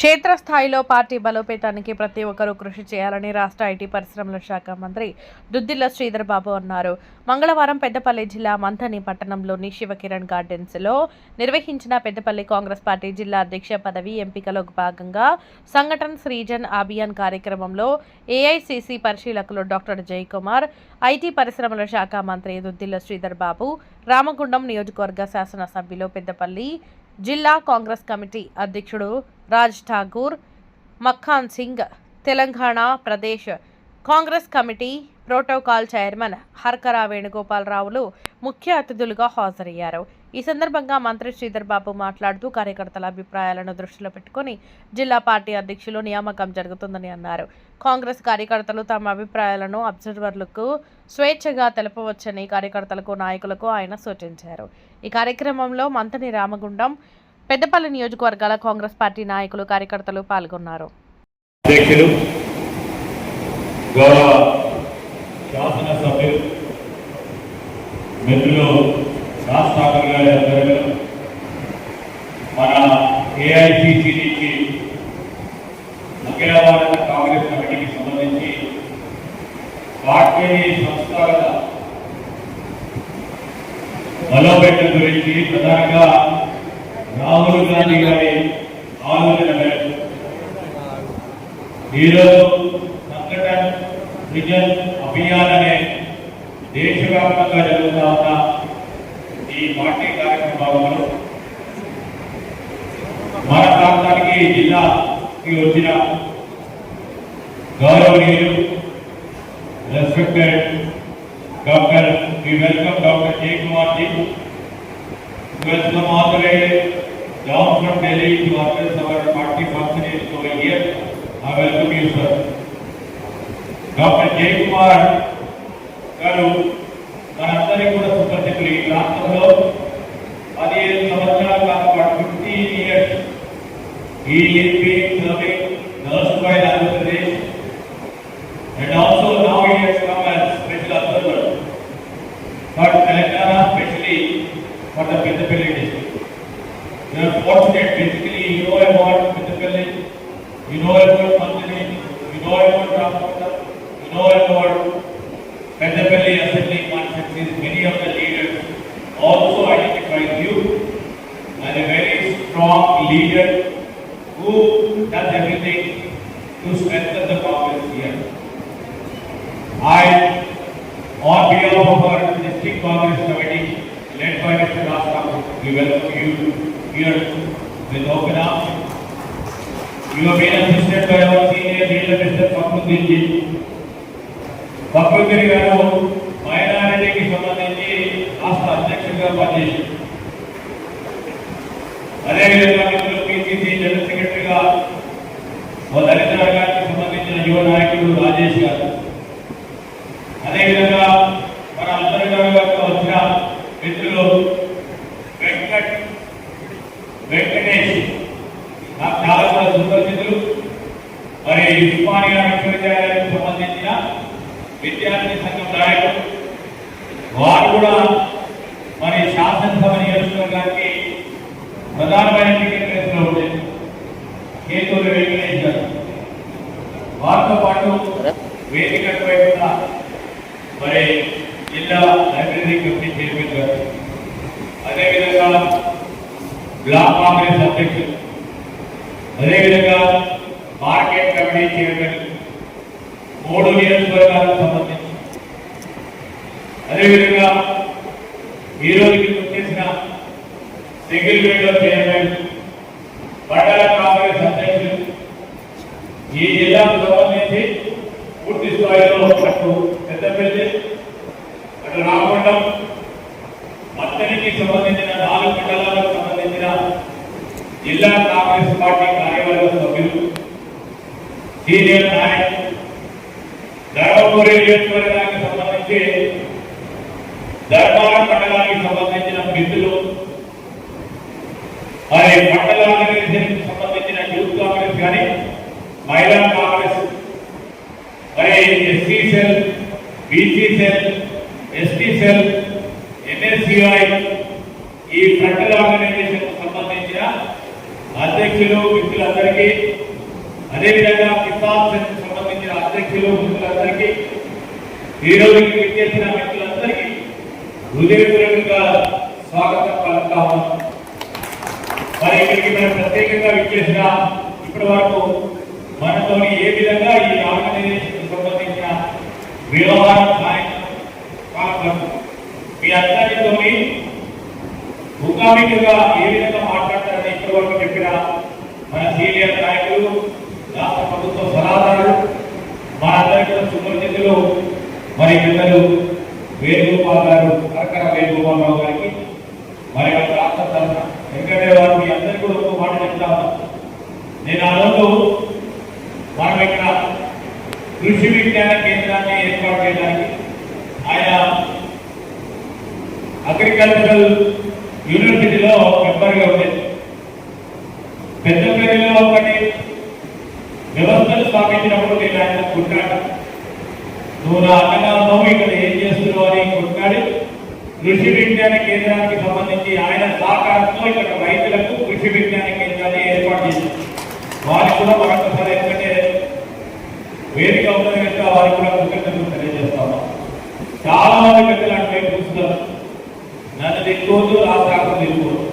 క్షేత్రస్థాయిలో పార్టీ బలోపేతానికి ప్రతి ఒక్కరూ కృషి చేయాలని రాష్ట్ర ఐటీ పరిశ్రమల శాఖ మంత్రి దుద్దిల్ల శ్రీధర్ బాబు అన్నారు. మంగళవారం పెద్దపల్లి జిల్లా మంథని పట్టణంలోని శివకిరణ్ గార్డెన్స్లో నిర్వహించిన పెద్దపల్లి కాంగ్రెస్ పార్టీ జిల్లా అధ్యక్ష పదవి ఎంపికలో భాగంగా సంఘటన్ శ్రీజన్ అభియాన్ కార్యక్రమంలో ఏఐసిసి పరిశీలకులు డాక్టర్ జయకుమార్ ఐటీ పరిశ్రమల శాఖ మంత్రి దుద్దిల్ల శ్రీధర్ బాబు రామగుండం నియోజకవర్గ శాసనసభ్యులు పెద్దపల్లి జిల్లా కాంగ్రెస్ కమిటీ అధ్యక్షుడు Raj Thakur Makkhan Singh Telangana Pradesh Congress committee protocol chairman Harkara వేణుగోపాలరావులు ముఖ్య అతిథులుగా హాజరయ్యారు. ఈ సందర్భంగా మంత్రి శ్రీధర్ బాబు మాట్లాడుతూ కార్యకర్తల అభిప్రాయాలను దృష్టిలో పెట్టుకుని జిల్లా పార్టీ అధ్యక్షులు నియామకం జరుగుతుందని అన్నారు. కాంగ్రెస్ కార్యకర్తలు తమ అభిప్రాయాలను అబ్జర్వర్లకు స్వేచ్ఛగా తెలపవచ్చని కార్యకర్తలకు నాయకులకు ఆయన సూచించారు. ఈ కార్యక్రమంలో మంతని రామగుండం పెద్దపల్లి నియోజకవర్గాల కాంగ్రెస్ పార్టీ నాయకులు కార్యకర్తలు పాల్గొన్నారు. అధ్యక్షులు గౌరవ శాసనసభ్యులు మిత్రులు రాజ్ ఠాకర్ గారి ఆధ్వర్యంలో మన ఏఐసిసి నుంచి అఖిల భారత కాంగ్రెస్ కమిటీకి సంబంధించి పార్టీ సంస్థాగత బలోపేతం గురించి ప్రధానంగా రాహుల్ గాంధీ గారి ఆలోచన మేరకు ఈరోజు సంఘటన విజన్ అభియాన్ అనే దేశవ్యాప్తంగా జరుగుతా ఉన్న ఈ పార్టీ కార్యక్రమాలలో మన ప్రాంతానికి ఈ జిల్లాకి వచ్చిన గౌరవనీయులు respected doctor we welcome doctor Jaya Kumar ji welcome all the way down from Delhi to address our party function over here I welcome you, sir. Doctor Jayakumar గారు మనందరికీ Peddapalli Assembly many of the leaders also identify you as a very strong leader who does everything to strengthen the Congress here. I, on behalf of our district Congress committee, led by Mr. We welcome you here with open arms. You have been assisted by our senior leader, Mr. Fakhruddin గారు మైనారిటీకి సంబంధించి రాష్ట్ర అధ్యక్షుడిగా పనిచేశారు అదేవిధంగా మిత్రులు PCC general సెక్రటరీగా ఓ దళిత వర్గానికి సంబంధించిన యువ నాయకుడు రాజేష్ గారు అదేవిధంగా మన అంతర్గతంగా వచ్చిన మిత్రులు వెంకట్ వెంకటేష్ నాకు చాలా కూడా సుపరిచితులు మరి ఉస్మానియా విశ్వవిద్యాలయానికి సంబంధించిన విద్యార్థి సంఘం నాయకులు వారు కూడా మరి శాసనసభ నియోజకవర్గానికి ప్రధానమైన టికెట్ రేసులో ఉండేది కేతూరి వెంకటేష్ వారితో పాటు వేదికకు వైపున మరి జిల్లా లైబ్రరీ కమిటీ చైర్మన్ గారు అదేవిధంగా బ్లాక్ కాంగ్రెస్ అధ్యక్షులు అదేవిధంగా మార్కెట్ కమిటీ చైర్మన్ మూడు నియోజకవర్గాలకు సంబంధించి. అదేవిధంగా ఈ రోజుకి వచ్చేసిన సింగిల్ విండో చైర్మన్ మండల కాంగ్రెస్ అధ్యక్షులు ఈ జిల్లాకు సంబంధించి పూర్తి స్థాయిలో అటు పెద్దపల్లి అటు రామగుండం మత్తనికి సంబంధించిన నాలుగు మండలాలకు సంబంధించిన జిల్లా కాంగ్రెస్ పార్టీ కార్యవర్గ సభ్యులు సీనియర్ నాయకులు నియోజకవర్గానికి సంబంధించి ధర్మారం మండలానికి సంబంధించిన మిత్రులు మరి మండలానికి సంబంధించి సంబంధించిన యూత్ కాంగ్రెస్ కానీ మహిళా కాంగ్రెస్ మరి SC cell BC cell ST cell NSCI ఈ ఫ్రంటల్ ఆర్గనైజేషన్ సంబంధించిన అధ్యక్షులు మిత్రులందరికీ అదేవిధంగా కిసాన్ సెల్ సంబంధించిన అధ్యక్షులు మిత్రులందరికీ ఈ రోజు ఇక్కడికి విచ్చేసిన మిత్రులందరికీ హృదయపూర్వక స్వాగతం పలుకుతాము మరి ఇక్కడికి మనం ప్రత్యేకంగా విచ్చేసిన ఇప్పటి వరకు మనతో ఏ విధంగా ఈ ఆర్గనైజేషన్ సంబంధించిన వ్యవహార సాయంత్రం మీ అందరితో ముఖాముఖిగా ఏ విధంగా మాట్లాడతారని ఇప్పటి వరకు చెప్పిన మన సీనియర్ నాయకులు రాష్ట్ర ప్రభుత్వ సలహాదారులు మన అందరికీ సుపరిచితులు మరి పెద్దలు వేణుగోపాల్ గారు కరకర వేణుగోపాలరావు గారికి మరి మన రాష్ట్ర తరఫున ఎందుకంటే గారు మీ అందరికీ కూడా ఒక మాట చెప్తాను నేను ఆ రోజు మనం ఇక్కడ కృషి విజ్ఞాన కేంద్రాన్ని ఏర్పాటు చేయడానికి ఆయన అగ్రికల్చరల్ యూనివర్సిటీలో మెంబర్గా ఉండేది. పెద్దపల్లిలో ఒకటి వ్యవస్థలు స్థాపించినప్పుడు నేను ఆయన కొట్టాడు నువ్వు నా అన్నగా ఇక్కడ ఏం చేస్తున్నావు అని కొట్టాడు. కృషి విజ్ఞాన కేంద్రానికి సంబంధించి ఆయన సహకారంతో ఇక్కడ రైతులకు కృషి విజ్ఞాన కేంద్రాన్ని ఏర్పాటు చేశారు. వారికి కూడా మరొకసారి ఎందుకంటే వేదిక ఉన్నది వారికి కూడా కృతజ్ఞతలు తెలియజేస్తాము చాలా మంది పెద్దలు అంటే చూస్తారు నన్ను తిట్టుకోవద్దు రాష్ట్ర తిట్టుకోవద్దు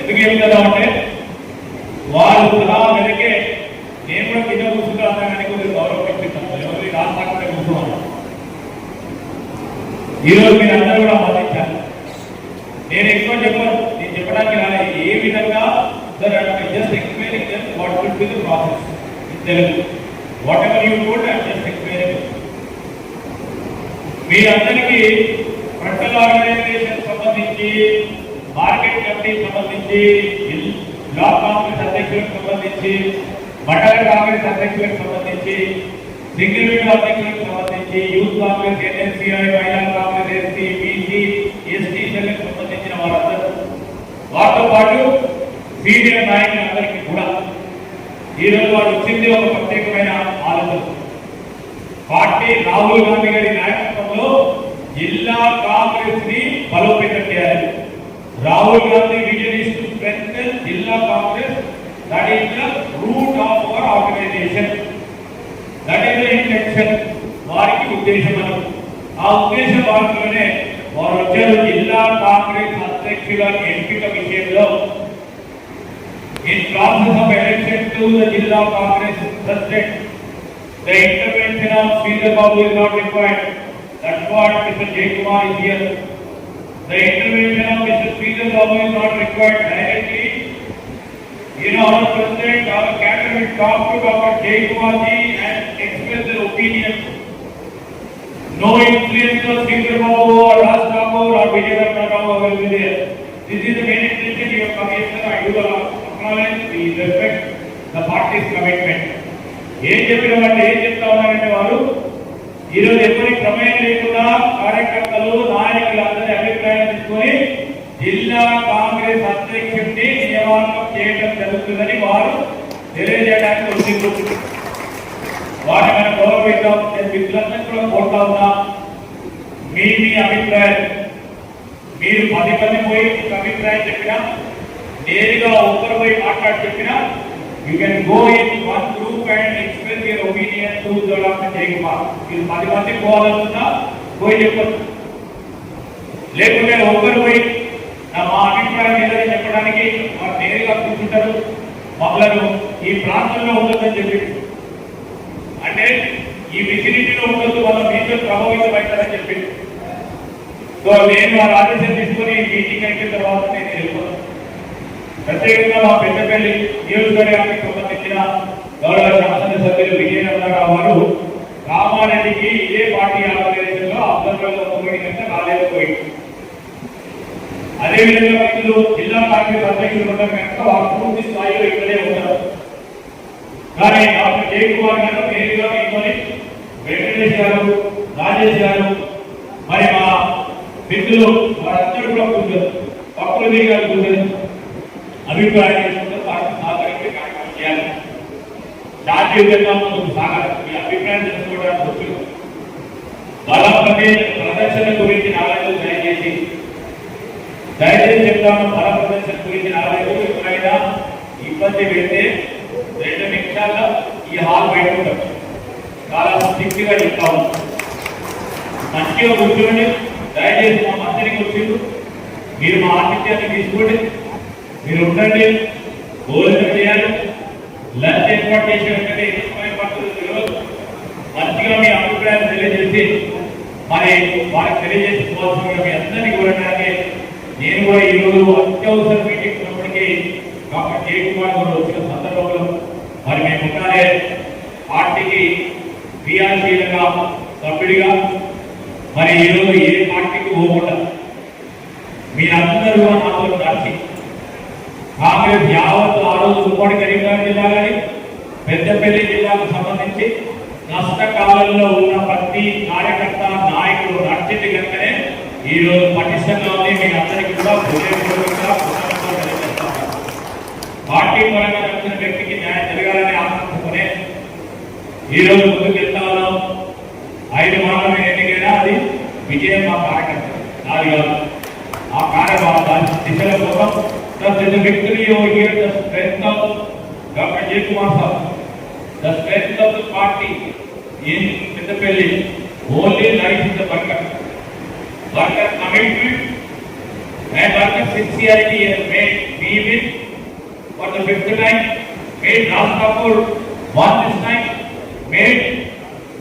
ఎందుకు చెప్తున్నా అంటే వారు సలహా వెనకే నేను కూడా కింద కూర్చుంటా కానీ కొద్దిగా గౌరవం కాపాడుకునే ఎవరి ఈరోజు మీరు అందరూ కూడా మద్దతించారు నేను ఎక్కువ చెప్పను నేను చెప్పడానికి రాలే. ఏ విధంగా just explaining just what will be the process in Telugu whatever you good and just explaining మీరందరికీ ఫ్రంటల్ ఆర్గనైజేషన్ సంబంధించి మార్కెట్ కమిటీ సంబంధించి బ్లాక్ కాంగ్రెస్ అధ్యక్షులకు సంబంధించి మండల కాంగ్రెస్ అధ్యక్షులకు సంబంధించి సింగిల్ విండో సంబంధించి youth Congress NSCI Mahila Congress SC BC ST సంబంధించిన వారందరూ వారితో పాటు సీనియర్ నాయకులందరికీ కూడా ఈరోజు వారు వచ్చింది ఒక ప్రత్యేకమైన ఆలోచన. పార్టీ రాహుల్ గాంధీ గారి నాయకత్వంలో జిల్లా కాంగ్రెస్ని బలోపేతం చేయాలి. రాహుల్ గాంధీ ఉద్దేశ భాగంలోనే వారు వచ్చారు జిల్లా కాంగ్రెస్ అధ్యక్షుల ఎంపిక విషయంలో in process of election to the Jilla Congress President, the intervention of Sridhar Babu is not required. That's what Mr. Jaykumar is here. The intervention of Mr. Sridhar Babu is not required directly. You know, our president, our cabinet talked to Dr. Jaykumar ji and expressed their opinion. No influence of Sridhar Babu or Raj Thakur or Vijay Rao will be there. This is the main intention you have come here. I do acknowledge, we respect the party's commitment. ఏం చెప్పినామంటే ఏం చెప్తా ఉన్నారంటే వారు ఈరోజు ఎవరి ప్రమేయం లేకుండా కార్యకర్తలు నాయకులు అందరి అభిప్రాయం తీసుకొని జిల్లా కాంగ్రెస్ అధ్యక్షుడిని నియామకం చేయడం జరుగుతుందని వారు తెలియజేయడానికి వచ్చింది వారిని మనం గౌరవిద్దాం నేను మిత్రులందరినీ కూడా కోరుతా ఉన్నా. మీ మీ అభిప్రాయం. మీరు పది మంది పోయి ఒక అభిప్రాయం చెప్పినా నేరుగా ఒక్కరు పోయి మాట్లాడి చెప్పినా you can go in one group and express your opinion to development Jayakumar మీరు పది మంది పోవాలనుకున్నా పోయి చెప్పచ్చు. లేకుంటే ఒక్కరు పోయి నా మా అభిప్రాయం ఏదని చెప్పడానికి వారు నేరుగా కూర్చుంటారు. మమ్మల్ని ఈ ప్రాంతంలో ఉండదని చెప్పి ఈ విసిరిటీలో ఉండొచ్చు వాళ్ళ మీతో ప్రభావితం అవుతారని చెప్పింది. సో నేను వారి ఆదేశం తీసుకొని మీటింగ్ అయిన తర్వాత నేను వెళ్ళిపోతాను ప్రత్యేకంగా మా పెద్దపల్లి నియోజకవర్గానికి సంబంధించిన గౌరవ శాసనసభ్యులు విజయనగరరావు గారు రామారెడ్డికి ఇదే పార్టీ ఆర్గనైజేషన్లో అబ్జర్వర్గా ఒకటి కనుక రాలేకపోయింది అదేవిధంగా వీళ్ళు జిల్లా కాంగ్రెస్ అధ్యక్షులు ఉండడం కనుక వారు పూర్తి స్థాయిలో ఇక్కడే ఉంటారు కానీ డాక్టర్ జయకుమార్ గారు నేరుగా తీసుకొని వెంకటేష్ గారు రాజేష్ గారు మరి మా మిత్రులు వారందరూ కూడా కూర్చొని పక్కన గారు కూర్చొని అభిప్రాయం చేసుకుంటూ కార్యక్రమం చేయాలి. శాంతియుతంగా ముందుకు సాగాలి మీ అభిప్రాయం తెలుసుకోవడానికి వచ్చి. బల ప్రదర్శన గురించి నాలుగు దయచేసి దయచేసి చెప్తాను బల ప్రదర్శన గురించి నాలుగు ఎప్పుడైనా ఇబ్బంది పెడితే రెండు నిమిషాల్లో ఈ హాల్ బయట ఉంటాం చాలా సంతృప్తిగా చెప్తా ఉన్నాం మంచిగా కూర్చోండి. దయచేసి మా మంత్రికి వచ్చిండు మీరు మా ఆతిథ్యాన్ని తీసుకోండి. మీరు ఉండండి. భోజనం చేయాలి. లంచ్ ఏర్పాటు చేసే మంచిగా మీ అభిప్రాయం తెలియజేసి మరి వారికి తెలియజేసుకోవాల్సిన మీ అందరినీ కోరడానికి నేను కూడా ఈరోజు అత్యవసర మీటింగ్ ఉన్నప్పటికీ డాక్టర్ కే కుమార్ గారు వచ్చిన సందర్భంలో మరి మేము ఉండాలి. పార్టీకి క్రియాశీలంగా సభ్యుడిగా మరి ఈరోజు ఏ పార్టీకి పోకుండా మీరందరూ నాతో నడిచి కాంగ్రెస్ యావత్ ఆ రోజు ఉమ్మడి కరీంనగర్ జిల్లా కానీ పెద్దపల్లి జిల్లాకు సంబంధించి నష్టకాలంలో ఉన్న ప్రతి కార్యకర్త నాయకుడు నడిచింది కనుకనే ఈరోజు పటిష్టంగా ఉంది. మీ అందరికీ కూడా హృదయపూర్వకంగా పార్టీ పరంగా నడిచిన వ్యక్తికి న్యాయం జరగాలని ఆశించుకునే ఈరోజు రోజు ముందుకు విజయం మా కార్యకర్త నాది కాదు ఆ కార్యక్రమం దిశల కోసం this is victory over here the strength of doctor J Kumar sir the strength of the party in Peddapalli only life in the worker worker commitment and worker sincerity has made me win for the fifth time, made Ram Kapoor won this time, made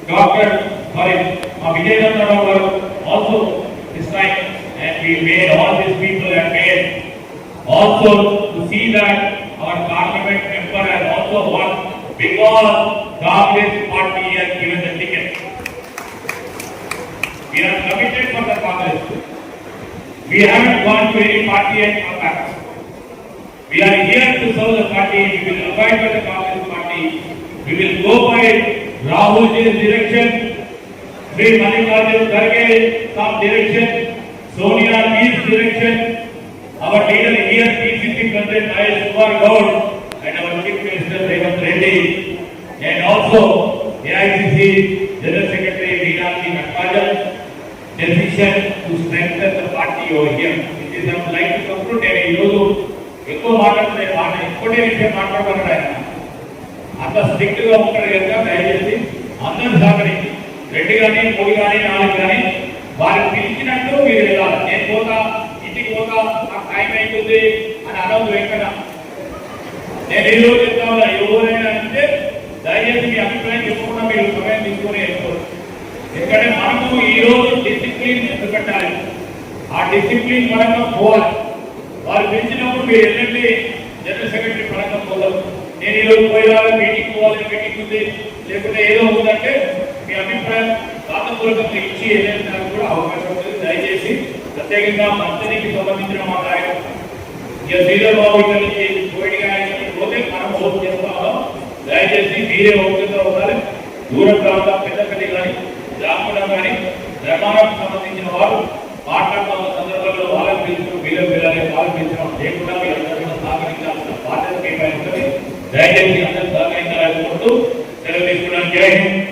Dr. sorry, uh, Vijay Chandra we made all these people made also to see that our parliament member has also won because Congress party has given the ticket. We are committed for the Congress. We haven't gone to any party and come back. We are here to serve the party, we will abide by the Congress party, we will go by Rahulji's direction, Sri Mallikarjun Kharge some direction, Sonia G's direction, our leader here, PCC President Mahesh Kumar Gaur, and our Chief Minister Revanth Reddy, and also AICC General Secretary Meenakshi Natarajan, decision to strengthen the party over here. It is I would like to conclude నేను ఈరోజు ఎక్కువ మాట్లాడుతున్న మాట ఇంకోటి విషయం మాట్లాడమన్నాడు ఆయన అంత strict గా ఉంటాడు కనుక దయచేసి అందరూ సహకరించి రెండు కానీ మూడు కానీ నాలుగు కానీ వారికి పిలిచినట్టు మీరు వెళ్ళాలి నేను పోతా ఇంటికి పోతా నాకు టైం అవుతుంది అని అనవద్దు వెంకట నేను ఈ రోజు చెప్తా ఉన్నా ఎవరైనా అంటే దయచేసి మీ అభిప్రాయం చెప్పకుండా మీరు సమయం తీసుకొని వెళ్ళిపోరు ఎందుకంటే మనము ఈ రోజు డిసిప్లిన్ పెట్టాలి ఆ డిసిప్లిన్ పరంగా పోవాలి. వారు పెంచినప్పుడు మీరు వెళ్ళండి జనరల్ సెక్రటరీ పరంగా పోదాం. నేను ఈరోజు పోయేలాగా మీటింగ్ పోవాలి మీటింగ్ ఉంది. లేకుంటే ఏదో ఉందంటే మీ అభిప్రాయం ఆందోళన పెంచి ఏదైనా కూడా అవకాశం ఉంటుంది దయచేసి ప్రత్యేకంగా మంత్రికి సంబంధించిన మా కార్యక్రమం ఇక శ్రీధర్బాబు ఇక్కడ కార్యక్రమం పోతే మనం హోప్ చేస్తామో? దయచేసి మీరే ఓపికతో ఉండాలి. దూర ప్రాంతం పెద్దపల్లి కానీ రాకుండా కానీ నిర్మాణం సంబంధించిన వారు మాట్లాడుతున్న సందర్భంలో వాళ్ళని పిలుచుకుని వీళ్ళు వెళ్ళాలి. వాళ్ళు పిలిచడం లేకుండా వీళ్ళందరూ కూడా సహకరించాల్సిన బాధ్యత మీ పైన ఉంటుంది. దయచేసి అందరూ సహకరించాలని కోరుతూ సెలవు తీసుకున్నాను. జై హింద్.